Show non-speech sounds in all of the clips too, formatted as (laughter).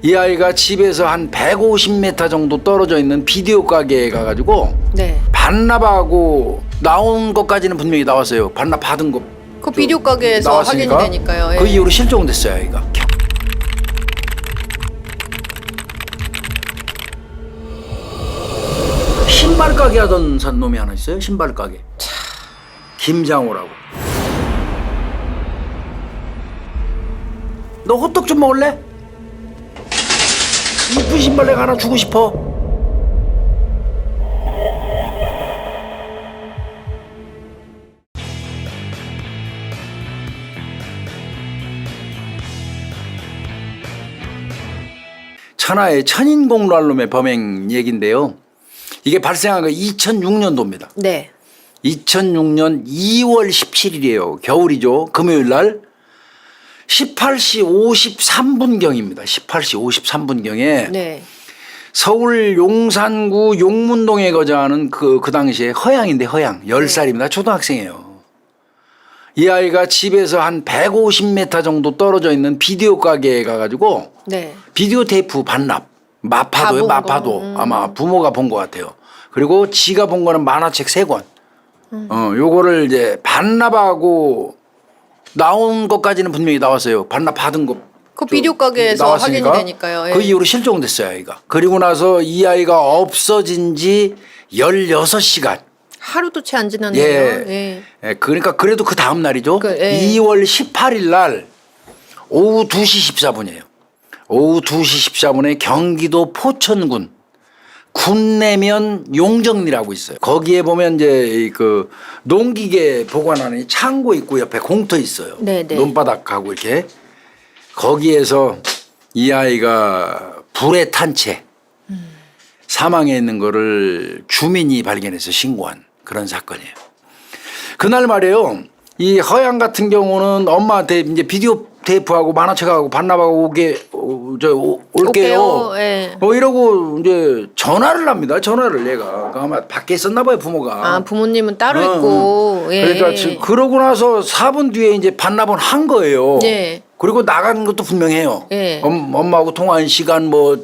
이 아이가 집에서 한 150m 정도 떨어져 있는 비디오 가게에 가가지고 네. 반납하고 나온 것까지는 분명히 나왔어요. 반납 받은 거. 그 비디오 가게에서 확인이 나왔으니까 되니까요. 그 예. 이후로 실종됐어요, 아이가. 신발 가게 하던 산 놈이 하나 있어요. 신발 가게. 김장호라고. 너 호떡 좀 먹을래? 이쁜 신발 내가 하나 주고 싶어. 천하의 천인공랄놈의 범행 얘긴데요. 이게 발생한 거 2006년도입니다. 네. 2006년 2월 17일이에요. 겨울이죠. 금요일 날 18시 53분경입니다. 18시 53분경에 네. 서울 용산구 용문동에 거주하는 그, 그 당시에 허양인데 허양. 10살입니다. 초등학생이에요. 이 아이가 집에서 한 150m 정도 떨어져 있는 비디오 가게에 가가지고 네. 비디오 테이프 반납. 마파도요, 다. 마파도. 음. 아마 부모가 본 것 같아요. 그리고 지가 본 거는 만화책 세권 음. 어, 요거를 이제 반납하고 나온 것까지는 분명히 나왔어요. 반납 받은 거. 그 비디오 가게에서 나왔으니까 확인이 되니까요. 예. 그 이후로 실종됐어요, 아이가. 그리고 나서 이 아이가 없어진 지 16시간. 하루도 채 안 지났네요. 예. 예. 예, 그러니까 그래도 그 다음 날이죠. 그, 예. 2월 18일 날 오후 2시 14분이에요. 오후 2시 14분에 경기도 포천군 군내면 용정리라고 있어요. 거기에 보면 이제 이그 농기계 보관하는 이 창고 있고 옆에 공터 있어요. 네, 네. 논바닥하고 이렇게 거기에서 이 아이가 불에 탄 채 사망해 있는 거를 주민이 발견해서 신고한 그런 사건이에요. 그날 말이에요. 이 허양 같은 경우는 엄마한테 이제 비디오 테이프하고 만화책하고 반납하고 오게 어, 저 오- 올게요. 올게요. 예. 어 이러고 이제 전화를 합니다. 전화를 얘가 그 아마 밖에 있었나 봐요 부모가. 아 부모님은 따로 어, 있고. 어. 예. 그러니까 지- 그러고 나서 4분 뒤에 이제 반납은 한 거예요. 예. 그리고 나가는 것도 분명해요. 예. 엄, 엄마하고 통화한 시간 뭐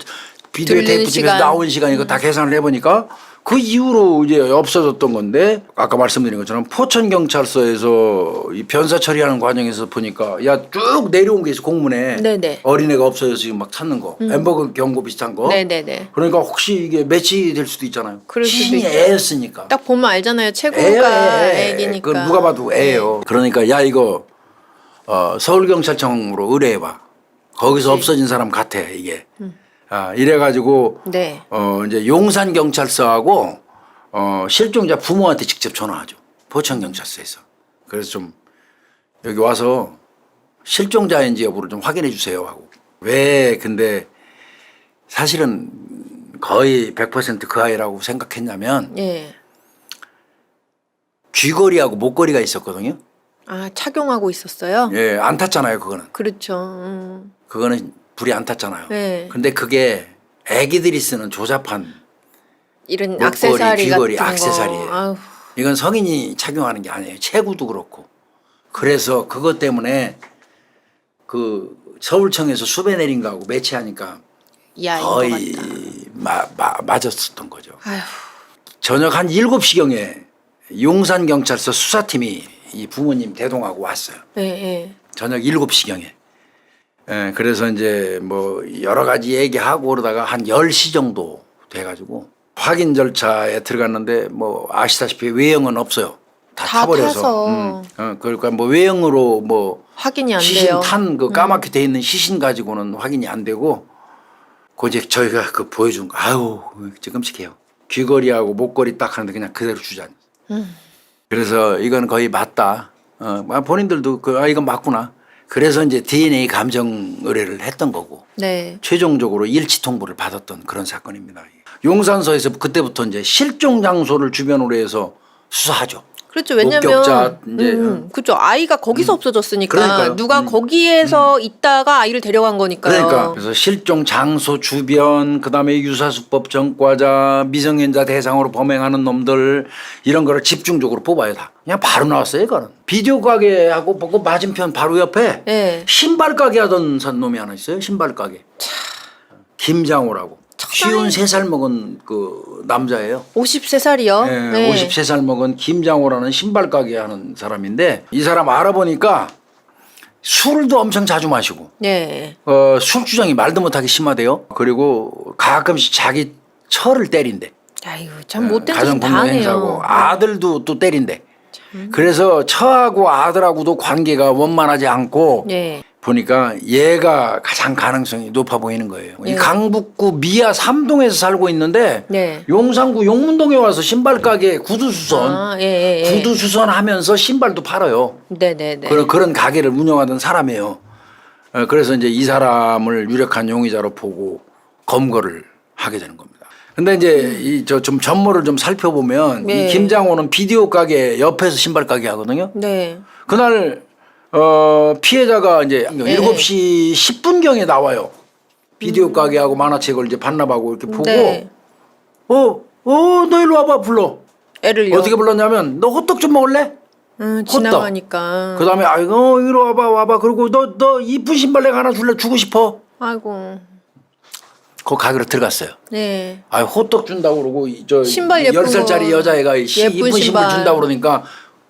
비디오 들리는 테이프 집에서 시간. 나온 시간 이거 다 계산을 해보니까 그 이후로 이제 없어졌던 건데 아까 말씀드린 것처럼 포천 경찰서에서 이 변사 처리하는 과정에서 보니까 야 쭉 내려온 게 있어 공문에 네네. 어린애가 없어져서 지금 막 찾는 거 엠버그 경고 비슷한 거. 네네네. 그러니까 혹시 이게 매치 될 수도 있잖아요. 그럴 수도 시신이 있죠. 애였으니까. 딱 보면 알잖아요. 최고가 애, 애. 애기니까. 그건 누가 봐도 애예요. 그러니까 야 이거 어, 서울 경찰청으로 의뢰해봐. 거기서 없어진 사람 같아 이게. 아, 이래가지고 네. 어, 이제 용산 경찰서하고 어, 실종자 부모한테 직접 전화하죠. 포천 경찰서에서. 그래서 좀 여기 와서 실종자인지 여부를 좀 확인해 주세요 하고. 왜 근데 사실은 거의 100%그 아이라고 생각했냐면 예. 귀걸이하고 목걸이가 있었거든요. 아 착용하고 있었어요. 예, 안 탔잖아요, 그거는. 그렇죠. 음. 그거는 불이 안 탔잖아요. 네. 근데 그게 애기들이 쓰는 조잡한 이런 악세사리 귀걸이, 같은. 거. 아유, 이건 성인이 착용하는 게 아니에요. 체구도 그렇고. 그래서 그것 때문에 그 서울청에서 수배 내린 거하고 매치하니까 이 아이인 거의 것 같다. 마, 마, 맞았었던 거죠. 아휴. 저녁 한 7시경에 용산경찰서 수사팀이 이 부모님 대동하고 왔어요. 예, 예. 저녁 7시경에. 예, 그래서 이제 뭐 여러 가지 얘기하고 그러다가 한 10시 정도 돼가지고 확인 절차에 들어갔는데 뭐 아시다시피 외형은 없어요. 다, 다 타버려서. 타서. 음, 어, 그러니까 뭐 외형으로 뭐 확인이 안 시신 돼요. 음. 탄그 까맣게 돼 있는 시신 가지고는 확인이 안 되고 그 이제 저희가 그 보여준 거 아유 끔찍해요. 귀걸이하고 목걸이 딱 하는데 그냥 그대로 주자. 음. 그래서 이건 거의 맞다. 어, 아, 본인들도 그, 아, 이건 맞구나. 그래서 이제 DNA 감정 의뢰를 했던 거고 네. 최종적으로 일치 통보를 받았던 그런 사건입니다. 용산서에서 그때부터 이제 실종 장소를 주변으로 해서 수사하죠. 그렇죠. 왜냐면 목격자 이제, 음, 그렇죠. 아이가 거기서 없어졌으니까 그러니까요. 누가 음. 거기에서 있다가 아이를 데려간 거니까요. 그러니까 그래서 실종 장소 주변 그다음에 유사수법 전과자 미성년자 대상으로 범행하는 놈들 이런 거를 집중적으로 뽑아야 다 그냥 바로 나왔어요 이거는 비디오 가게하고 그 맞은편 바로 옆에 예. 신발 가게 하던 산 놈이 하나 있어요 신발 가게 김장호라고 척사이- 53살 먹은 그 남자예요. 53살이요? 예, 53살 먹은 김장호라는 신발 가게 하는 사람인데 이 사람 알아보니까 술도 엄청 자주 마시고 네. 어, 술 주정이 말도 못하게 심하대요. 그리고 가끔씩 자기 처를 때린대. 아이고 참 못된 짓 가정 다 분명 하네요. 행사고 아들도 또 때린대. 그래서 처하고 아들하고도 관계가 원만하지 않고 네. 보니까 얘가 가장 가능성이 높아 보이는 거예요. 이 네. 강북구 미아 삼동에서 살고 있는데 네. 용산구 용문동에 와서 신발 가게 구두 수선 아, 예, 예, 예. 구두 수선하면서 신발도 팔아요. 네, 네, 네. 그런 그런 가게를 운영하던 사람이에요. 어, 그래서 이제 이 사람을 유력한 용의자로 보고 검거를 하게 되는 겁니다. 근데 이제 이 저 좀 전모를 좀 살펴보면 네. 이 김장호는 비디오 가게 옆에서 신발 가게 하거든요. 네. 그날 어 피해자가 이제 네. 7시 10분경에 나와요. 비디오 가게하고 만화책을 이제 반납하고 이렇게 보고 네. 어, 어, 너 일로 와봐 불러. 애를요. 어떻게 불렀냐면 너 호떡 좀 먹을래? 음, 지나가니까. 그 다음에 아이고 이리 와봐 와봐 그리고 너 너 이쁜 신발 내가 하나 줄래 주고 싶어 아이고. 그 가게로 들어갔어요 네. 아 호떡 준다고 그러고 이저 신발 예쁜 10살짜리 거. 여자애가 이 시- 예쁜 이쁜 신발 신발. 준다고 그러니까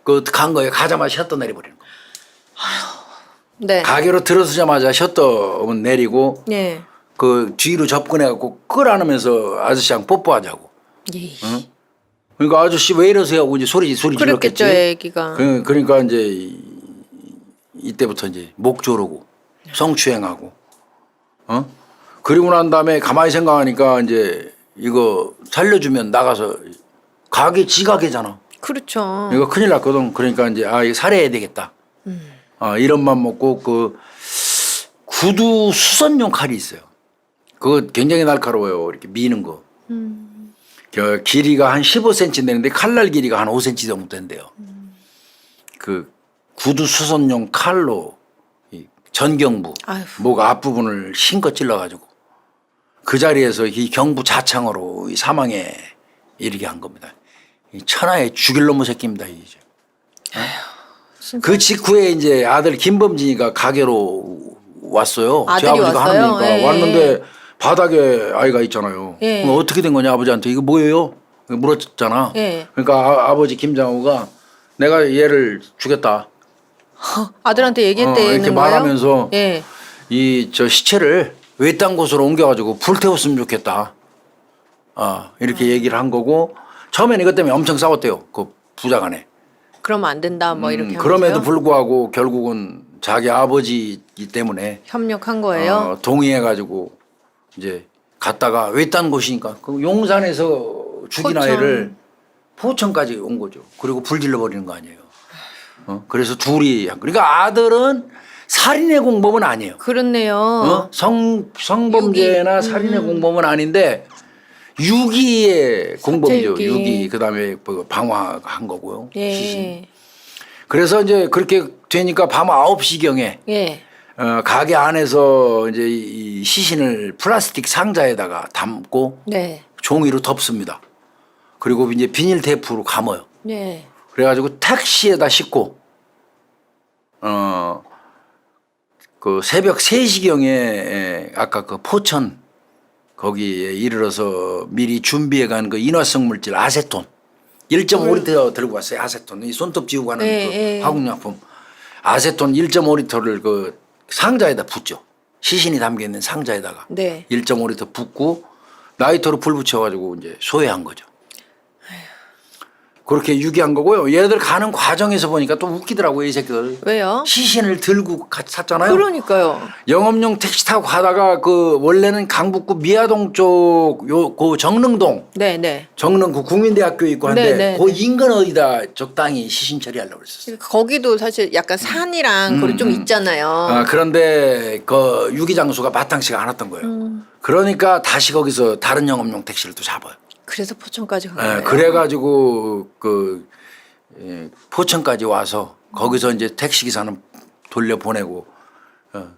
그 간 거예요 가자마자 셔터 내려버리는 거 네. 가게로 들어서자마자 셔터는 내리고 네. 그 뒤로 접근해갖고 끌어안으면서 아저씨랑 뽀뽀하자고 예. 그러니까 아저씨 왜 이러세요 하고 이제 소리 소리 그랬겠죠, 질렀겠지 애기가. 그, 그러니까 이제 이- 이때부터 이제 목 조르고 성추행하고 어 그리고 난 다음에 가만히 생각하니까 이제 이거 살려주면 나가서 가게 지가게잖아. 그렇죠. 이거 큰일 났거든. 그러니까 이제 아 이거 살해해야 되겠다. 아 이런 맘 먹고 그 구두 수선용 칼이 있어요. 그거 굉장히 날카로워요. 이렇게 미는 거. 그 길이가 한 15cm 되는데 칼날 길이가 한 5cm 정도 된대요. 그 구두 수선용 칼로 이 전경부 아휴. 목 앞부분을 신껏 찔러가지고 그 자리에서 이 경부 자창으로 이 사망에 이르게 한 겁니다. 이 천하의 죽일 놈의 새끼입니다. 이제. 그 직후에 이제 아들 김범진이가 가게로 왔어요. 제 아들이 아버지가 왔어요? 하느니까 예. 왔는데 바닥에 아이가 있잖아요. 예. 그럼 어떻게 된 거냐 아버지한테 이거 뭐예요? 물었잖아. 예. 그러니까 아, 버지 김장호가 내가 얘를 주겠다. (laughs) 아들한테 어, 얘기했대는 이렇게 거예요? 말하면서 예. 이 저 시체를 외딴 곳으로 옮겨가지고 불태웠으면 좋겠다. 아 이렇게 얘기를 한 거고 처음에는 이것 때문에 엄청 싸웠대요. 그 부자간에. 그러면 안 된다 뭐 이렇게 음, 하면서요? 그럼에도 불구하고 결국은 자기 아버지이기 때문에 협력한 거예요? 어, 동의해 가지고 이제 갔다가 외딴 곳이니까 그 용산에서 죽인 포천. 아이를 포천까지 온 거죠. 그리고 불질러 버리는 거 아니에요. 어? 그래서 둘이 한- 그러니까 아들은 살인의 공범은 아니에요. 그렇네요. 어? 성 성범죄나. 살인의 공범은 아닌데 유기의 공범이죠. 사체유기. 유기 그다음에 뭐 방화한 거고요. 시신. 예. 그래서 이제 그렇게 되니까 밤 9시경에 예. 어, 가게 안에서 이제 이 시신을 플라스틱 상자에다가 담고 네. 종이로 덮습니다. 그리고 이제 비닐 테이프로 감아요. 네. 그래가지고 택시에다 싣고 어 그 새벽 3시경에 아까 그 포천 거기에 이르러서 미리 준비해 간 그 인화성 물질 아세톤 1.5리터 들고 왔어요. 아세톤 이 손톱 지우고 하는 네, 그 네. 화학약품 아세톤 1.5리터를 그 상자에다 붓죠. 시신이 담겨 있는 상자에다가 네. 1.5리터 붓고 라이터로 불 붙여 가지고 이제 소외한 거죠. 그렇게 유기한 거고요. 얘들 가는 과정에서 보니까 또 웃기더라고요, 이 새끼들. 왜요? 시신을 들고 같이 탔잖아요. 그러니까요. 영업용 택시 타고 가다가 그 원래는 강북구 미아동 쪽 요 그 정릉동 네, 네. 정릉구 국민대학교 있고 한데 네, 네, 그 네. 인근 어디다 적당히 시신 처리하려고 그랬었어요. 거기도 사실 약간 산이랑 거리 좀 있잖아요. 아, 그런데 그 유기 장소가 마땅치가 않았던 거예요. 음. 그러니까 다시 거기서 다른 영업용 택시를 또 잡아요. 그래서 포천까지 간 예, 거예요. 그래가지고 그 예, 포천까지 와서 거기서 이제 택시 기사는 돌려 보내고 어,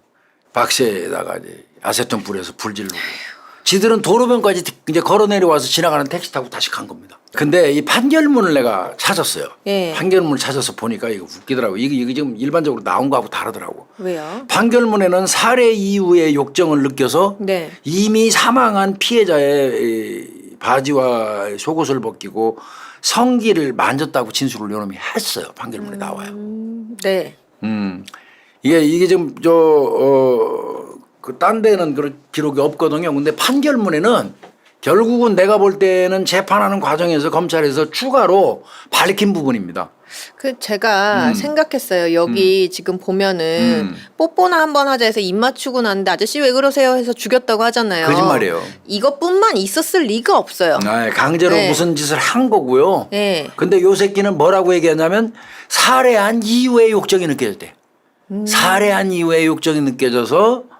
박스에다가 이제 아세톤 뿌려서 불 지르고 지들은 도로변까지 이제 걸어 내려와서 지나가는 택시 타고 다시 간 겁니다. 근데 이 판결문을 내가 찾았어요. 예. 판결문을 찾아서 보니까 이거 웃기더라고. 이게, 이게 지금 일반적으로 나온 거하고 다르더라고. 왜요? 판결문에는 살해 이후의 욕정을 느껴서 네. 이미 사망한 피해자의 이 바지와 속옷을 벗기고 성기를 만졌다고 진술을 요놈이 했어요. 판결문에 나와요. 음, 네. 음. 이게 이게 지금 저어그 딴 데는 그런 기록이 없거든요. 근데 판결문에는 결국은 내가 볼 때는 재판하는 과정에서 검찰에서 추가로 밝힌 부분입니다. 그 제가 음. 생각했어요. 여기 지금 보면은 음. 뽀뽀나 한번 하자 해서 입 맞추고 났는데 아저씨 왜 그러세요 해서 죽였다고 하잖아요. 거짓말이에요. 이것뿐만 있었을 리가 없어요. 아, 강제로 네. 무슨 짓을 한 거고요. 네. 근데 요 새끼는 뭐라고 얘기하냐면 살해한 이후에 욕정이 느껴졌대. 음. 살해한 이후에 욕정이 느껴져서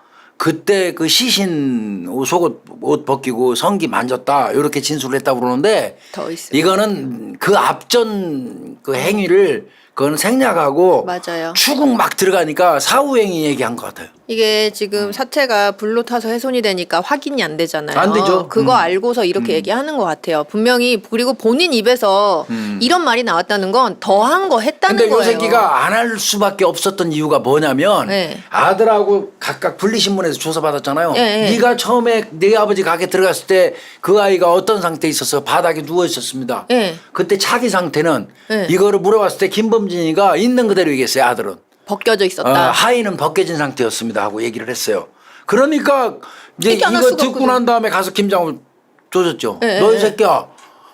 그때 그 시신 속옷 옷 벗기고 성기 만졌다 이렇게 진술을 했다고 그러는데 더 있어요. 이거는 그 앞전 그 행위를 그건 생략하고 맞아요. 추궁 막 들어가니까 사후 행위 얘기한 것 같아요. 이게 지금 사체가 불로 타서 훼손이 되니까 확인이 안 되잖아요. 안 되죠. 그거 음. 알고서 이렇게 얘기하는 것 같아요. 분명히 그리고 본인 입에서 이런 말이 나왔다는 건 더한 거 했다는 음. 근데 요 거예요. 새끼가 안 할 수밖에 없었던 이유가 뭐냐면 네. 아들하고 각각 분리신문에서 조사받았잖아요. 네, 네. 네가 처음에 네 아버지 가게 들어갔을 때 그 아이가 어떤 상태에 있었어? 바닥에 누워 있었습니다. 네. 그때 차기 상태는 네. 이거를 물어봤을 때 김범진이가 있는 그대로 얘기했어요. 아들은. 벗겨져 어, 있었다. 하의는 벗겨진 상태였습니다 하고 얘기를 했어요. 그러니까 이제 얘기 안 할 이거 수가 듣고 없거든. 난 다음에 가서 김장을 조졌죠. 네, 너이 네. 새끼야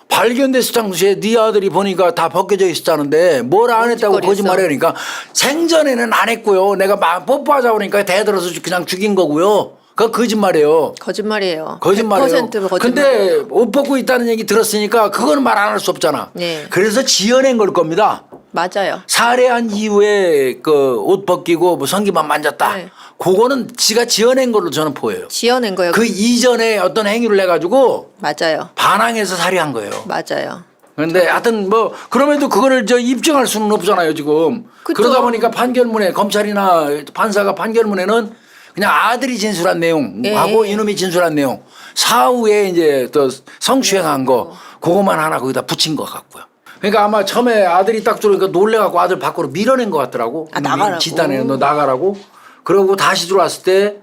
발견됐을 당시에 네 아들이 보니까 다 벗겨져 있었다는데 뭘 안 했다고 멈칫거렸어. 거짓말해 그러니까 생전에는 안 했고요. 내가 막 뽀뽀하자 그러니까 대들어서 그냥 죽인 거고요. 그거 거짓말이에요. 거짓말이에요. 거짓말이에요. 100% 거짓말. 근데 옷 벗고 있다는 얘기 들었으니까 그건 말안 할 수 없잖아. 네. 그래서 지어낸 걸 겁니다. 맞아요. 살해한 이후에 그 옷 벗기고 뭐 성기만 만졌다. 네. 그거는 지가 지어낸 걸로 저는 보여요. 지어낸 거예요. 그 이전에 어떤 행위를 해가지고 맞아요. 반항해서 살해한 거예요. 맞아요. 근데 하여튼 뭐 그럼에도 그거를 저 입증할 수는 없잖아요 지금. 그쵸. 그러다 보니까 판결문에 검찰이나 판사가 판결문에는 그냥 아들이 진술한 내용하고 예. 이놈이 진술한 내용 사후에 이제 또 성추행한 거 그거만 하나 거기다 붙인 것 같고요. 그러니까 아마 처음에 아들이 딱 들어오니까 놀래갖고 아들 밖으로 밀어낸 것 같더라고. 아, 나가라고. 집단에 너 나가라고. 그러고 다시 들어왔을 때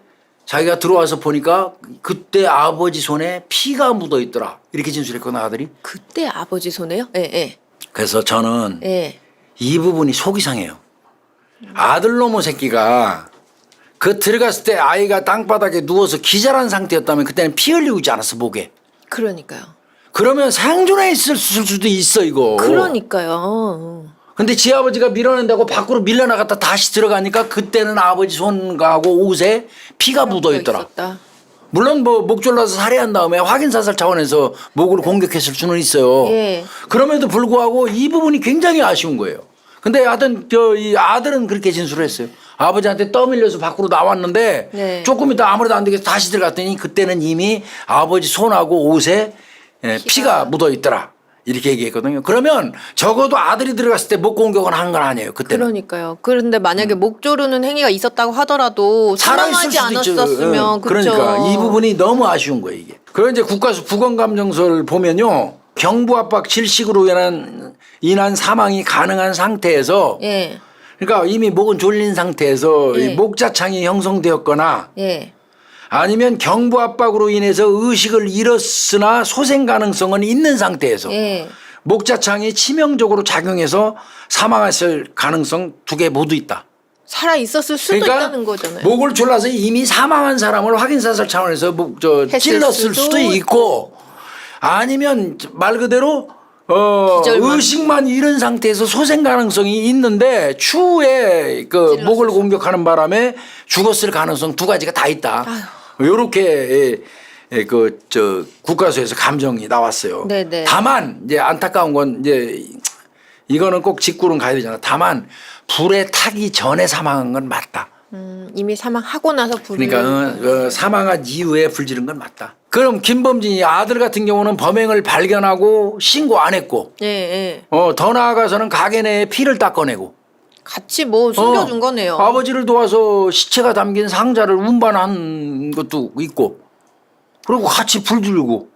자기가 들어와서 보니까 그때 아버지 손에 피가 묻어 있더라. 이렇게 진술했거든 아들이. 그때 아버지 손에요? 예, 예. 그래서 저는 예. 이 부분이 속이 상해요. 아들 놈의 새끼가 그 들어갔을 때 아이가 땅바닥에 누워서 기절한 상태였다면 그때는 피 흘리고 있지 않았어 목에. 그러니까요. 그러면 생존해 있을 수도 있어 이거. 그러니까요. 근데 지 아버지가 밀어낸다고 밖으로 밀려나갔다 다시 들어가니까 그때는 아버지 손가하고 옷에 피가 묻어 있더라. 물론 뭐 목 졸라서 살해한 다음에 확인 사살 차원에서 목을 공격했을 수는 있어요. 예. 그럼에도 불구하고 이 부분이 굉장히 아쉬운 거예요. 근데 하여튼 저 이 아들은 그렇게 진술을 했어요. 아버지한테 떠밀려서 밖으로 나왔는데 네. 조금 있다 아무래도 안 되겠어 다시 들어갔더니 그때는 이미 아버지 손하고 옷에 예, 피가 묻어 있더라. 이렇게 얘기했거든요. 그러면 적어도 아들이 들어갔을 때 목 공격은 한 건 아니에요. 그때는. 그러니까요. 그런데 만약에 목 조르는 행위가 있었다고 하더라도 음. 있죠. 않았었으면 응. 그러니까 이 부분이 너무 아쉬운 거예요 이게. 그리고 이제 국가수 부검감정서를 보면요 경부 압박 질식으로 인한 인한 사망이 가능한 상태에서 예. 그러니까 이미 목은 졸린 상태에서 예. 이 목자창이 형성되었거나 예. 아니면 경부 압박으로 인해서 의식을 잃었으나 소생 가능성은 있는 상태에서 예. 목자창이 치명적으로 작용해서 사망했을 가능성 두 개 모두 있다. 살아 있었을 수도 그러니까 있다는 거잖아요. 목을 졸라서 이미 사망한 사람을 확인 사살 차원에서 목, 저 찔렀을 수도, 수도 있고 아니면 말 그대로 어 기절만. 의식만 잃은 상태에서 소생 가능성이 있는데 추후에 그 목을. 공격하는 바람에 죽었을 가능성 두 가지가 다 있다. 요렇게 그저 국가수에서 감정이 나왔어요. 네네. 다만 이제 안타까운 건 이제 이거는 꼭 직구는 가야 되잖아. 다만 불에 타기 전에 사망한 건 맞다. 음, 이미 사망하고 나서 불을 그러니까 어, 어, 사망한 이후에 불 지른 건 맞다. 그럼 김범진이 아들 같은 경우는 범행을 발견하고 신고 안 했고 예, 예. 어, 더 나아가서는 가게 내에 피를 닦아내고 같이 뭐 숨겨준 어, 거네요. 아버지를 도와서 시체가 담긴 상자를 운반한 것도 있고 그리고 같이 불 들고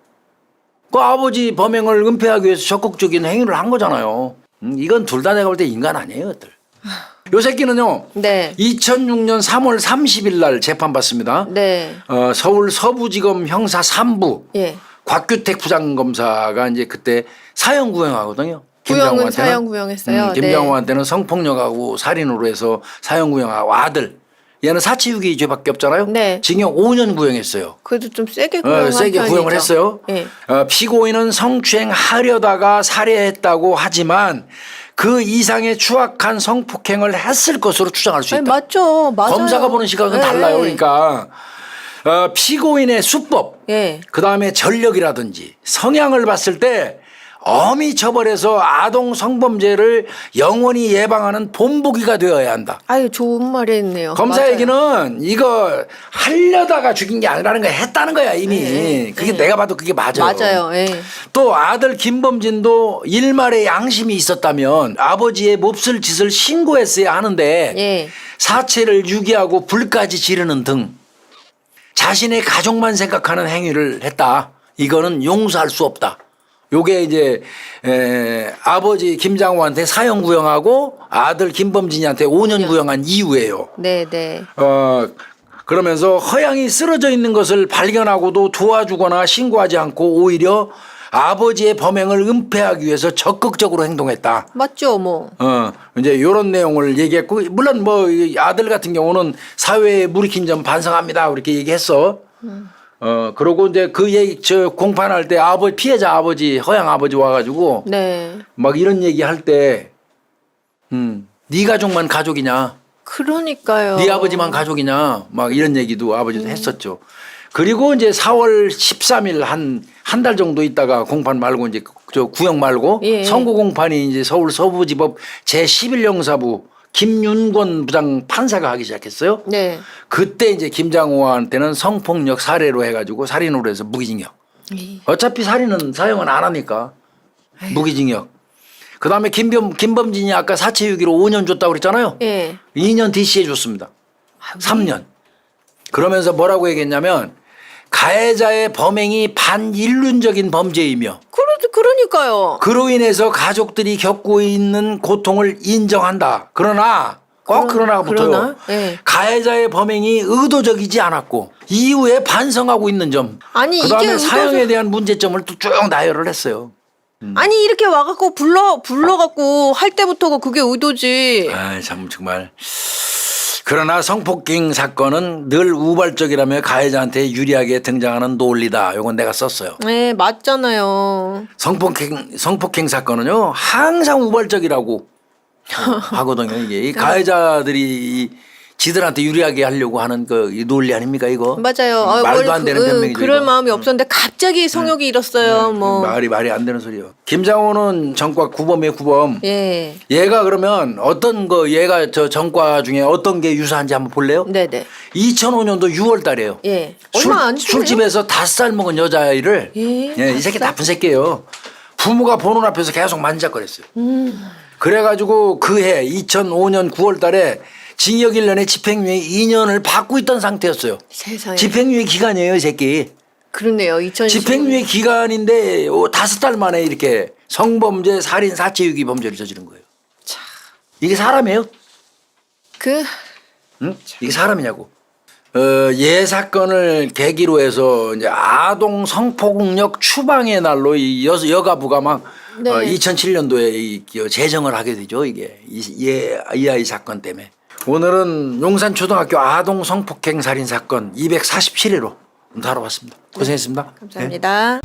그 아버지 범행을 은폐하기 위해서 적극적인 행위를 한 거잖아요. 음, 이건 둘 다 내가 볼 때 인간 아니에요, 들. (laughs) 요 새끼는요. 네. 2006년 3월 30일 날 재판 받습니다. 네. 어, 서울 서부지검 형사 3부 예. 곽규택 부장검사가 이제 그때 사형 구형하거든요. 구형은. 사형 구형했어요. 음, 김장호한테는 성폭력하고 살인으로 해서 사형 구형하고 아들 얘는 사치유기 죄밖에 없잖아요. 네. 징역 5년 구형했어요. 그래도 좀 세게 어, 구형한 세게 편이죠. 구형을 했어요. 예. 어, 피고인은 성추행하려다가 살해했다고 하지만 그 이상의 추악한 성폭행을 했을 것으로 추정할 수 있다. 맞죠. 맞아요. 검사가 보는 시각은 예, 달라요. 예. 그러니까 어, 피고인의 수법, 예. 그 다음에 전력이라든지 성향을 봤을 때 엄히 처벌해서 아동 성범죄를 영원히 예방하는 본보기가 되어야 한다. 아유 좋은 말이네요. 검사 맞아요. 얘기는 이거 하려다가 죽인 게 아니라는 거 했다는 거야 이미. 네, 그게 네. 내가 봐도 그게 맞아요. 맞아요. 예. 또 아들 김범진도 일말의 양심이 있었다면 아버지의 몹쓸 짓을 신고했어야 하는데 예. 사체를 유기하고 불까지 지르는 등 자신의 가족만 생각하는 행위를 했다. 이거는 용서할 수 없다. 요게 이제 에, 아버지 김장호한테 사형 구형하고 아들 김범진이한테 5년 구형한 이유예요. 네, 네. 어 그러면서 허양이 쓰러져 있는 것을 발견하고도 도와주거나 신고하지 않고 오히려 아버지의 범행을 은폐하기 위해서 적극적으로 행동했다. 맞죠, 뭐. 어, 이제 요런 내용을 얘기했고, 물론 뭐이 아들 같은 경우는 사회에 무리킨 점 반성합니다. 그렇게 얘기했어. 어, 그러고 이제 그 얘기, 저 공판할 때 아버지, 피해자 아버지, 허양 아버지 와가지고 네. 막 이런 얘기 할 때, 음, 네 가족만 가족이냐. 그러니까요. 네 아버지만 가족이냐. 막 이런 얘기도 아버지도 했었죠. 그리고 이제 4월 13일 한, 한 달 정도 있다가 공판 말고 이제 저 구형 말고 예. 선고 공판이 이제 서울 서부지법 제 11형사부 김윤권 부장 판사가 하기 시작했어요. 네. 그때 이제 김장호한테는 성폭력 살해로 해가지고 살인으로 해서 무기징역. 이- 어차피 살인은 사형은 안 하니까 무기징역. 그 다음에 김범, 김범진이 아까 사체유기로 5년 줬다고 그랬잖아요. 예. 2년 DC해 줬습니다. 3년. 그러면서 뭐라고 얘기했냐면 가해자의 범행이 반인륜적인 범죄이며 그러, 그러니까요. 그로 인해서 가족들이 겪고 있는 고통을 인정한다. 그러나 꼭 그러- 그러나? 예. 가해자의 범행이 의도적이지 않았고 이후에 반성하고 있는 점. 아니, 그다음에 이게 사형에 의도적- 대한 문제점을 또 쭉 나열을 했어요. 아니 이렇게 와갖고 불러 불러갖고 할 때부터가 그게 의도지. 아, 참 정말. 그러나 성폭행 사건은 늘 우발적이라며 가해자한테 유리하게 등장하는 논리다. 요건 내가 썼어요. 네 맞잖아요. 성폭행 성폭행 사건은요 항상 우발적이라고 어, (laughs) 하거든요. 이게 이 가해자들이 이 지들한테 유리하게 하려고 하는 그이 논리 아닙니까 이거? 맞아요. 아, 말도 안 되는 그, 응, 변명이죠. 그럴 이거. 음. 마음이 없었는데 갑자기 성욕이 일었어요. 뭐. 말이 말이 안 되는 소리요. 김장호는 전과 구범이에요 구범. 예. 얘가 그러면 어떤 거 얘가 저 전과 중에 어떤 게 유사한지 한번 볼래요? 네네. 2005년도 6월 달에요. 예. 술, 얼마 안 됐네요. 술집에서 다섯 살 먹은 여자아이를 예, 이 새끼? 나쁜 새끼예요. 부모가 보는 앞에서 계속 만지작거렸어요. 음. 그래가지고 그 해 2005년 9월 달에 징역 1년에 집행유예 2년을 받고 있던 상태였어요. 세상에. 집행유예 기간이에요, 이 새끼. 그렇네요. 2010. 집행유예 기간인데 오, 다섯 달 만에 이렇게 성범죄, 살인, 사체유기 범죄를 저지른 거예요. 이게 사람이에요? 그 응? 이게 사람이냐고. 어, 예 사건을 계기로 해서 이제 아동 성폭력 추방의 날로 이 여, 여가부가 막 네. 어, 2007년도에 이, 이 제정을 하게 되죠. 이게 이, 예, 이 아이 사건 때문에. 오늘은 용산초등학교 아동 성폭행 살인 사건 247회로 다뤄봤습니다. 고생했습니다. 네. 감사합니다.